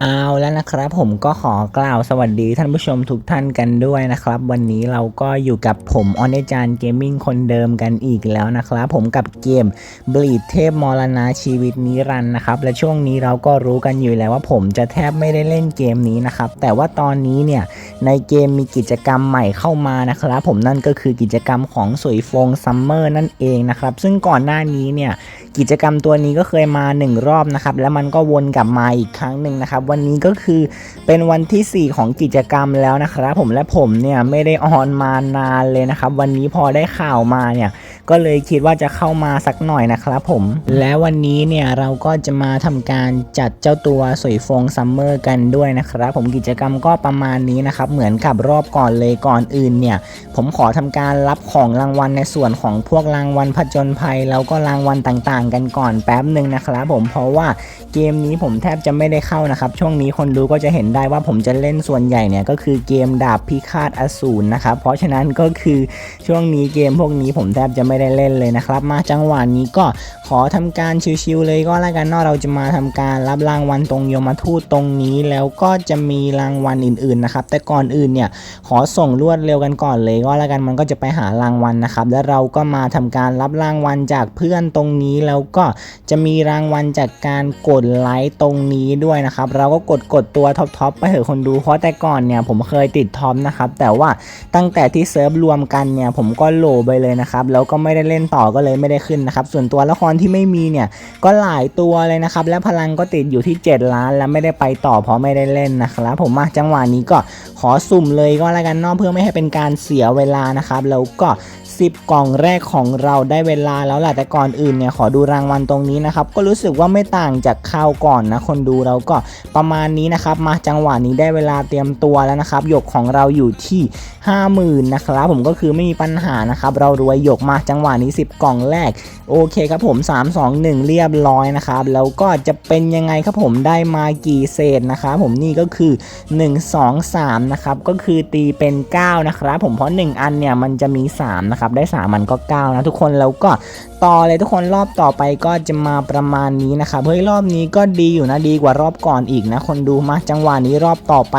เอาแล้วนะครับผมก็ขอกล่าวสวัสดีท่านผู้ชมทุกท่านกันด้วยนะครับ วันนี้เราก็อยู่กับผมออนเนจานเกมมิ่งคนเดิมกันอีกแล้วนะครับผมกับเกมบลีดเทพมรณาชีวิตนิรันต์นะครับ และช่วงนี้เราก็รู้กันอยู่แล้วว่าผมจะแทบไม่ได้เล่นเกมนี้นะครับ แต่ว่าตอนนี้เนี่ย ในเกมมีกิจกรรมใหม่เข้ามานะครับ ผมนั่นก็คือกิจกรรมของสวยฟงซัมเมอร์นั่นเองนะครับ ซึ่งก่อนหน้านี้เนี่ยกิจกรรมตัวนี้ก็เคยมา 1 รอบนะครับ แล้วมันก็วนกลับมาอีกครั้งหนึ่งนะครับ วันนี้ก็คือเป็นวันที่ 4 ของกิจกรรมแล้วนะครับ ผมและผมเนี่ยไม่ได้ออนมานานเลยนะครับ วันนี้พอได้ข่าวมาเนี่ย ก็เลยคิดว่าจะเข้ามาสักหน่อยนะครับผม และวันนี้เนี่ยเราก็จะมาทำการจัดเจ้าตัวสวยฟงซัมเมอร์กันด้วยนะครับผมกิจกรรมก็ประมาณนี้นะครับเหมือนกับรอบก่อนเลยก่อนอื่นเนี่ยผมขอทำการรับของรางวัลในส่วนของพวกรางวัลผจญภัย แล้วก็รางวัลต่างๆ กันก่อนแป๊บหนึ่งนะครับผมเพราะว่าเกมนี้ผมแทบจะไม่ได้เข้านะครับ ช่วงนี้คนดูก็จะเห็นได้ว่าผมจะเล่นส่วนใหญ่เนี่ยก็คือเกมดาบพิฆาตอสูรนะครับเพราะฉะนั้นก็คือช่วงนี้เกมพวกนี้ผมแทบจะไม่ได้เล่นเลยนะครับ มาจังหวะนี้ก็ขอทำการชิวๆเลยก็แล้วกันเนาะเราจะมาทำการรับรางวัลตรงยมทูตตรงนี้ แล้วก็จะมีรางวัลอื่นๆนะครับแต่ก่อนอื่นเนี่ยขอส่งรวดเร็วกันก่อนเลยก็แล้วกันมันก็จะไปหารางวัลนะครับ แล้วเราก็มาทำการรับรางวัลจากเพื่อนตรงนี้แล้วก็จะมีรางวัลจากการกดไลค์ตรงนี้ด้วยนะครับ เราก็กดกดตัวท็อปๆไปเถอะคนดูเพราะแต่ก่อนเนี่ยผมเคยติดท็อปนะครับแต่ว่าตั้งแต่ที่เซิร์ฟรวมกันเนี่ยผมก็โหลไปเลยนะครับแล้วก็ไม่ได้เล่นต่อก็เลยไม่ได้ขึ้นนะครับ ส่วนตัวละครที่ไม่มีเนี่ยก็หลายตัวเลยนะครับ และพลังก็ติดอยู่ที่ 7 ล้าน แล้วไม่ได้ไปต่อเพราะไม่ได้เล่นนะครับผมมาจังหวะนี้ก็ขอสุ่มเลยก็แล้วกันนอกเพื่อไม่ให้เป็นการเสียเวลานะครับแล้วก็ 10 กล่องแรกของเราได้เวลาแล้วแหละแต่ก่อนอื่นเนี่ยขอดูรางวัลตรงนี้นะครับก็รู้สึกว่าไม่ต่างจากคราวก่อนนะคนดูเราก็ประมาณนี้นะครับมาจังหวะนี้ได้เวลาเตรียมตัวแล้วนะครับหยกของเราอยู่ที่ 50,000นะครับผมก็คือไม่มีปัญหานะครับเรารวยหยกมาจังหวะนี้ 10 กล่องแรกโอเคครับผม 3 2 1 เรียบร้อยนะครับแล้วก็จะเป็นยังไงครับผมได้มากี่เศษนะครับผมนี่ก็คือ 1 2 3นะครับก็คือตีเป็น 9 นะครับผมเพราะ 1 อันเนี่ยมันจะมี 3 นะครับครับได้3มันก็9นะทุกคนแล้วก็ ต่อเลยทุกคนรอบต่อไปก็จะมาประมาณนี้นะครับเฮ้ยรอบนี้ก็ดีอยู่นะดีกว่ารอบก่อนอีกนะ คนดูมาจังหวะนี้รอบต่อไป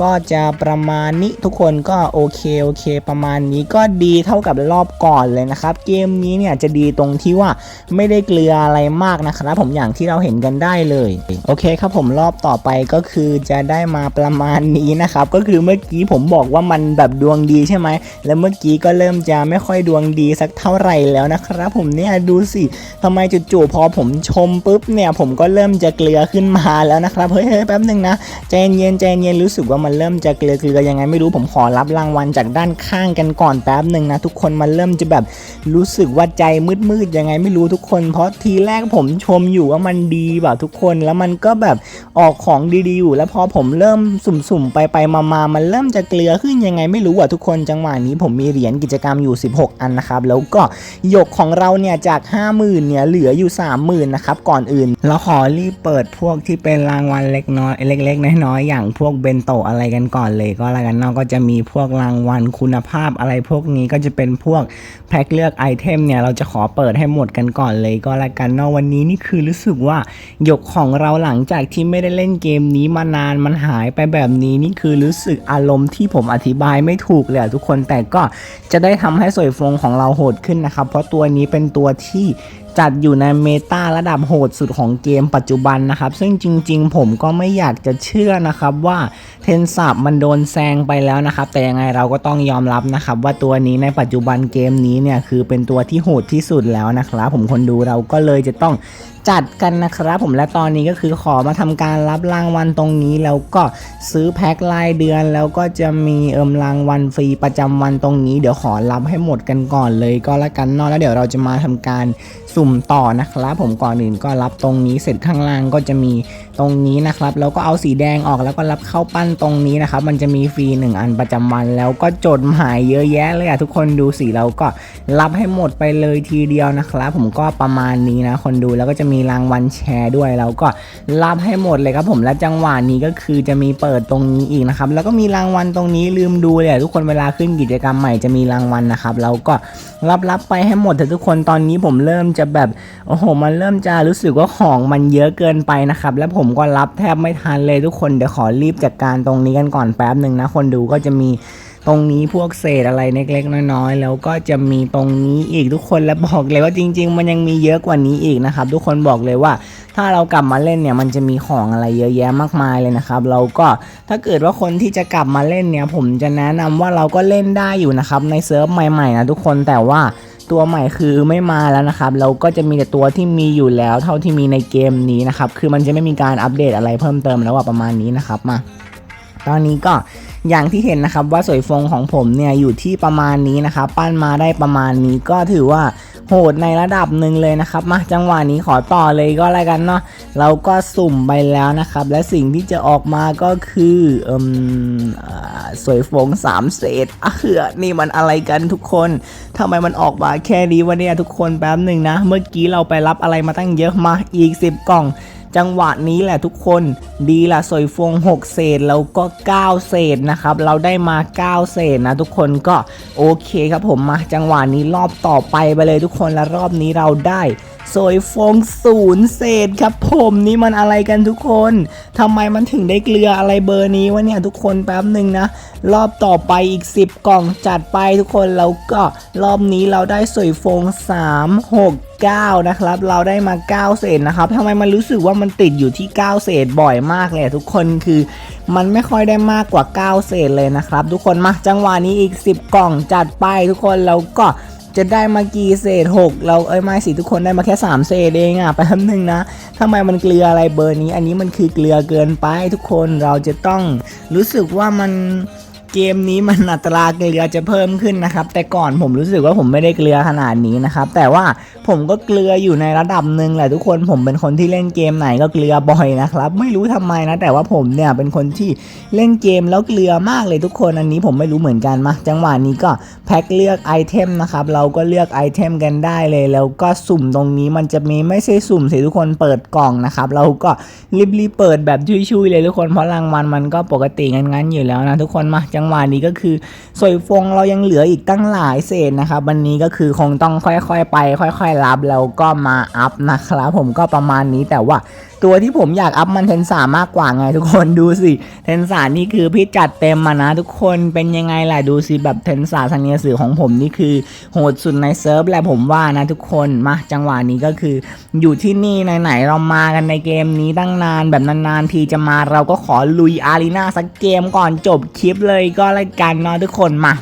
ก็จะประมาณนี้ทุกคนก็โอเคโอเค ประมาณนี้ก็ดีเท่ากับรอบก่อนเลยนะครับ เกมนี้เนี่ยจะดีตรงที่ว่าไม่ได้เกลืออะไรมากนะครับผมอย่างที่เราเห็นกันได้เลย โอเคครับผมรอบต่อไปก็คือจะได้มาประมาณนี้นะครับก็คือเมื่อกี้ผมบอกว่ามันแบบดวงดีใช่ไหมแล้วเมื่อกี้ก็เริ่มจะไม่ค่อยดวงดีสักเท่าไหร่แล้วนะครับผมเนี่ยดูสิทำไมจู่ๆพอผมชมปุ๊บเนี่ยผมก็เริ่มจะเกลือขึ้นมาแล้วนะครับเฮ้ยแป๊บหนึงนะใจเย็นใจเย็นรู้สึกว่ามันเริ่มจะเกลือเกลือยังไงไม่รู้ผมขอรับรางวัลจากด้านข้างกันก่อนแป๊บหนึ่งนะทุกคนมันเริ่มจะแบบรู้สึกว่าใจมืดๆยังไงไม่รู้ทุกคน เพราะทีแรกผมชมอยู่ว่ามันดีแบบทุกคนแล้วมันก็แบบออกของดีๆอยู่ แล้วพอผมเริ่มสุ่มๆไปไปๆมาๆมันเริ่มจะเกลือขึ้นยังไงไม่รู้อะทุกคนจังหวะนี้ผมมีเหรียญกิจกรรมอยู่ 16 อันนะครับแล้วก็หยกของเราเนี่ยจาก 50,000เนี่ยเหลืออยู่ 30,000นะครับก่อนอื่น เราขอรีบเปิดพวกที่เป็นรางวัลเล็กน้อยเล็ก ๆ น้อยๆอย่างพวกเบนโตอะไรกันก่อนเลยก็แล้วกันเนอกก็จะมีพวกรางวัลคุณภาพอะไรพวกนี้ก็จะเป็นพวกแพ็คเลือกไอเทมเนี่ยเราจะขอเปิดให้หมดกันก่อนเลยก็แล้วกันเนอกวันนี้นี่คือรู้สึกว่าหยกของเราหลังจากที่ไม่ได้เล่นเกมนี้มานานมันหายไปแบบนี้นี่คือรู้สึกอารมณ์ที่ผมอธิบายไม่ถูกเลยทุกคนแต่ก็จะได้ทำให้สวยฟงของเราโหดขึ้นนะครับเพราะตัวนี้เป็นตัวที่จัดอยู่ในเมตาระดับโหดสุดของเกมปัจจุบันนะครับ ซึ่งจริงๆ ผมก็ไม่อยากจะเชื่อนะครับว่าเทนสับมันโดนแซงไปแล้วนะครับ แต่ยังไงเราก็ต้องยอมรับนะครับ ว่าตัวนี้ในปัจจุบันเกมนี้เนี่ยคือเป็นตัวที่โหดที่สุดแล้วนะครับ ผมคนดูเราก็เลยจะต้อง จัดกันนะครับ ผมและตอนนี้ก็คือขอมาทำการรับรางวัลตรงนี้ แล้วก็ซื้อแพ็ครายเดือน แล้วก็จะมีเอิมรางวัลฟรีประจำวันตรงนี้ เดี๋ยวขอรับให้หมดกันก่อนเลยก็แล้วกันนอะแล้วเดี๋ยวเราจะมาทำการสุ่มต่อนะครับผมก่อนอื่นก็รับตรงนี้เสร็จข้างล่างก็จะมีตรงนี้นะครับ แล้วก็เอาสีแดงออกแล้วก็รับเข้าปั้นตรงนี้นะครับ มันจะมีฟรีหนึ่งอันประจำวัน แล้วก็จดหมายเยอะแยะเลยอะทุกคนดูสีเราก็รับให้หมดไปเลยทีเดียวนะครับ ผมก็ประมาณนี้นะคนดูแล้วก็จะมีมีรางวัลแชร์ด้วยเราก็รับให้หมดเลยครับผมและจังหวะนี้ก็คือจะมีเปิดตรงนี้อีกนะครับแล้วก็มีรางวัลตรงนี้ลืมดูเลยทุกคนเวลาขึ้นกิจกรรมใหม่จะมีรางวัลนะครับเราก็รับรับไปให้หมดเถอะทุกคนตอนนี้ผมเริ่มจะแบบโอ้โหมันเริ่มจะรู้สึกว่าของมันเยอะเกินไปนะครับแล้วผมก็รับแทบไม่ทันเลยทุกคนเดี๋ยวขอรีบจัดการตรงนี้กันก่อนแป๊บหนึ่งนะคนดูก็จะมี ตรงนี้พวกเศษอะไรเล็กๆน้อยๆแล้วก็จะมีตรงนี้อีกทุกคนแล้วบอกเลยว่าจริง ๆ มันยังมีเยอะกว่านี้อีกนะครับ ทุกคนบอกเลยว่า ถ้าเรากลับมาเล่นเนี่ยมันจะมีของอะไรเยอะแยะมากมายเลยนะครับ เราก็ถ้าเกิดว่าคนที่จะกลับมาเล่นเนี่ย ผมจะแนะนำว่าเราก็เล่นได้อยู่นะครับในเซิร์ฟใหม่ๆนะทุกคนแต่ว่าตัวใหม่คือไม่มาแล้วนะครับ เราก็จะมีแต่ตัวที่มีอยู่แล้วเท่าที่มีในเกมนี้นะครับ คือมันจะไม่มีการอัปเดตอะไรเพิ่มเติมแล้วว่าประมาณนี้นะครับมา ตอนนี้ก็ อย่างที่เห็นนะครับว่าสวยฟงของผมเนี่ยอยู่ที่ประมาณนี้นะครับปั้นมาได้ประมาณนี้ก็ถือว่าโหดในระดับหนึ่งเลยนะครับมาจังหวะนี้ขอต่อเลยก็แล้วกันเนาะเราก็สุ่มไปแล้วนะครับ และสิ่งที่จะออกมาก็คือเอืมอสวยฟงสามเศษอะเหือนี่มันอะไรกันทุกคนทำไมมันออกมาแค่นี้วะเนี่ยทุกคนแป๊บหนึ่งนะ เมื่อกี้เราไปรับอะไรมาตั้งเยอะมาอีก 10 กล่อง จังหวะนี้แหละทุกคนดีละสวยฟง 6 เศษแล้วก็ 9 เศษนะครับ เราได้มา 9 เศษนะทุกคนก็โอเคครับผมมาจังหวะนี้รอบต่อไปไปเลยทุกคนและรอบนี้เราได้ สวยฟงศูนย์เศษครับผมนี่มันอะไรกันทุกคนทำไมมันถึงได้เกลืออะไรเบอร์นี้วะเนี่ยทุกคนแป๊บหนึ่งนะ รอบต่อไปอีก 10 กล่องจัดไปทุกคนแล้วก็รอบนี้เราได้สวยฟง3 6 9 นะครับ เราได้มา 9 เศษนะครับทำไมมันรู้สึกว่ามันติดอยู่ที่ 9 เศษบ่อยมากเลยทุกคนคือ มันไม่ค่อยได้มากกว่า 9 เศษเลยนะครับ ทุกคนมาจังหวะนี้อีก 10 กล่องจัดไปทุกคนแล้วก็ จะได้มากี่เศษ 6 เราเอ้ยไม่สิทุกคนได้มาแค่ 3 เศษเองอะไปคำนึงนะทำไมมันเกลืออะไรเบอร์นี้ อันนี้มันคือเกลือเกินไปทุกคนเราจะต้องรู้สึกว่ามัน เกมนี้มันอัตราเกลือจะเพิ่มขึ้นนะครับ แต่ก่อนผมรู้สึกว่าผมไม่ได้เกลือขนาดนี้นะครับ แต่ว่าผมก็เกลืออยู่ในระดับหนึ่งแหละทุกคนผมเป็นคนที่เล่นเกมไหนก็เกลือบ่อยนะครับ ไม่รู้ทำไมนะ แต่ว่าผมเนี่ยเป็นคนที่เล่นเกมแล้วเกลือมากเลยทุกคนอันนี้ผมไม่รู้เหมือนกันมาจังหวะนี้ก็แพ็คเลือกไอเทมนะครับเราก็เลือกไอเทมกันได้เลย แล้วก็สุ่มตรงนี้มันจะมีไม่ใช่สุ่มสิทุกคนเปิดกล่องนะครับเราก็รีบๆเปิดแบบชุยๆเลยทุกคนเพราะรางวัลมันก็ปกติงั้นๆอยู่แล้วนะทุกคนมาจังหวะนี้ก็คือสวยฟงเรายังเหลืออีกตั้งหลายเศษนะครับวันนี้ก็คือคงต้องค่อยๆไป ค่อย ๆ รับแล้วก็มาอัพนะครับผมก็ประมาณนี้แต่ว่า ตัวที่ผมอยากอัพมันเทนสามากกว่าไงทุกคนดูสิเทนสานี่คือพี่จัดเต็มมานะ ทุกคนเป็นยังไงล่ะดูสิแบบเทนสาสัญญาสื่อของผมนี่คือโหดสุดในเซิร์ฟแหละผมว่านะทุกคนมาจังหวะนี้ก็คือ อยู่ที่นี่ไหนๆเรามากันในเกมนี้ตั้งนานแบบนานๆทีจะมาเราก็ขอลุยอารีนาสักเกมก่อนจบคลิปเลยก็แล้วกันเนาะทุกคนมา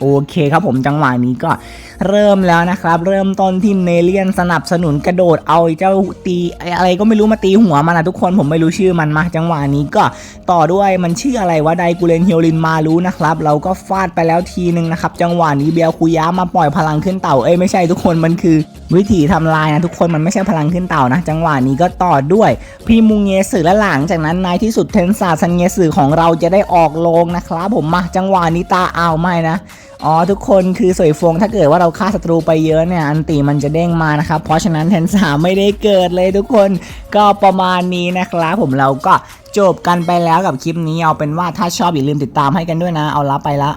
โอเคครับผมจังหวะนี้ก็เริ่มแล้วนะครับ เริ่มต้นที่เนเลียนสนับสนุนกระโดดเอาเจ้าตีอะไรก็ไม่รู้มาตีหัวมันนะทุกคนผมไม่รู้ชื่อมันมาจังหวะนี้ก็ต่อด้วยมันชื่ออะไรวะไดกูเลนเฮลินมารู้นะครับ เราก็ฟาดไปแล้วทีนึงนะครับ จังหวะนี้เบียคุยะมาปล่อยพลังขึ้นเต่าเอ้ยไม่ใช่ทุกคนมันคือ วิธีทำลายนะทุกคนมันไม่ใช่พลังขึ้นเต่านะ จังหวะนี้ก็ต่อด้วยพี่มุงเงสึและหลังจากนั้นในที่สุดเทนซาซันเงสึของเราจะได้ออกโรงนะครับผมมาจังหวะนี้ตาเอาวไม่นะ อ๋อทุกคนคือสวยฟงถ้าเกิดว่าเราฆ่าศัตรูไปเยอะเนี่ยอันตีมันจะเด้งมานะครับ เพราะฉะนั้นแทนสาไม่ได้เกิดเลยทุกคนก็ประมาณนี้นะครับผมเราก็จบกันไปแล้วกับคลิปนี้เอาเป็นว่าถ้าชอบอย่าลืมติดตามให้กันด้วยนะ เอาละไปละ